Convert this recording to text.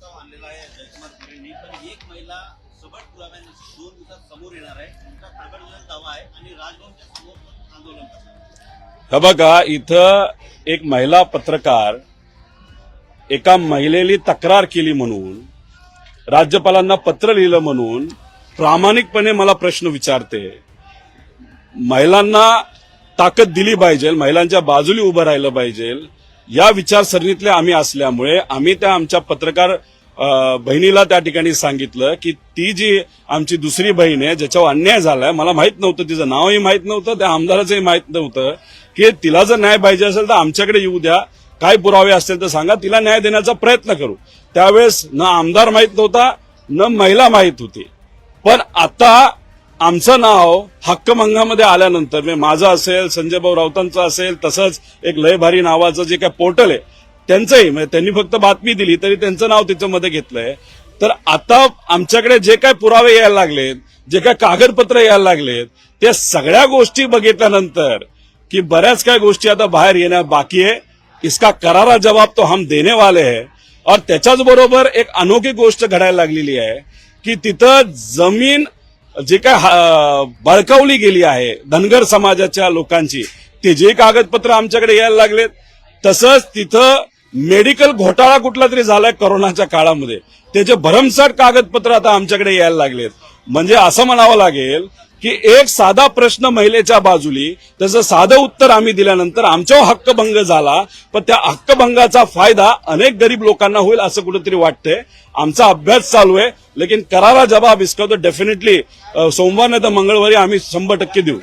प्रस्ताव आणलेला आहे जयकुमार खरेंनी पण एक महिला सबळ पुराव्यानुसार दोन दिवसात समोर येणार आहे. तुमचा ताबडतोब दावा आहे आणि राजभवनच्या समोर आंदोलन करणार हे बघा इथं एक महिला पत्रकार एका महिलेली तक्रार केली म्हणून राज्यपालांना पत्र लिहिलं म्हणून प्रामाणिकपणे मला प्रश्न विचारते. महिलांना ताकद दिली पाहिजे महिलांच्या बाजूली उभं राहिलं पाहिजे. या विचारसरणीतले आम्ही असल्यामुळे आम्ही त्या आमच्या पत्रकार बहिणीला त्या ठिकाणी सांगितलं की ती जी आमची दुसरी बहीण आहे ज्याच्यावर अन्याय झालाय मला माहीत नव्हतं तिचं नावही माहीत नव्हतं त्या आमदाराचंही माहीत नव्हतं की तिला जर न्याय पाहिजे असेल तर आमच्याकडे येऊ द्या काय पुरावे असतील तर सांगा तिला न्याय देण्याचा प्रयत्न करू. त्यावेळेस न आमदार माहीत नव्हता न महिला माहीत होती. पण आता आमचं नाव हक्कमंगामध्ये आल्यानंतर म्हणजे माझं असेल संजय भाऊ राऊतांचं असेल तसंच एक लयभारी नावाचं जे काय पोर्टल आहे त्यांचंही म्हणजे त्यांनी फक्त बातमी दिली तरी त्यांचं नाव त्याच्यामध्ये घेतलंय. तर आता आमच्याकडे जे काय पुरावे यायला लागलेत जे काय कागदपत्र यायला लागलेत त्या सगळ्या गोष्टी बघितल्यानंतर की बऱ्याच काय गोष्टी आता बाहेर येण्या बाकी आहे. इसका करारा जवाब तो हम देने वाले है. और त्याच्याच बरोबर एक अनोखी गोष्ट घडायला लागलेली आहे की तिथं जमीन जे काय हा- बळकावली गेली आहे धनगर समाजाच्या लोकांची ते जे कागदपत्र आमच्याकडे यायला लागलेत तसंच तिथं मेडिकल घोटाळा कुठला तरी झालाय कोरोनाच्या काळामध्ये. त्याचे भरमसाठ कागदपत्र आता आमच्याकडे यायला लागलेत. म्हणजे असं म्हणावं लागेल की एक साधा प्रश्न महिलेच्या बाजूली त्याचं साधं उत्तर आम्ही दिल्यानंतर आमच्यावर हक्कभंग झाला पण त्या हक्कभंगाचा फायदा अनेक गरीब लोकांना होईल असं कुठेतरी वाटतंय. आमचा अभ्यास चालू आहे लेकिन करारा जबाब इसका तो डेफिनेटली सोमवार नाही तर मंगळवारी आम्ही शंभर टक्के देऊ.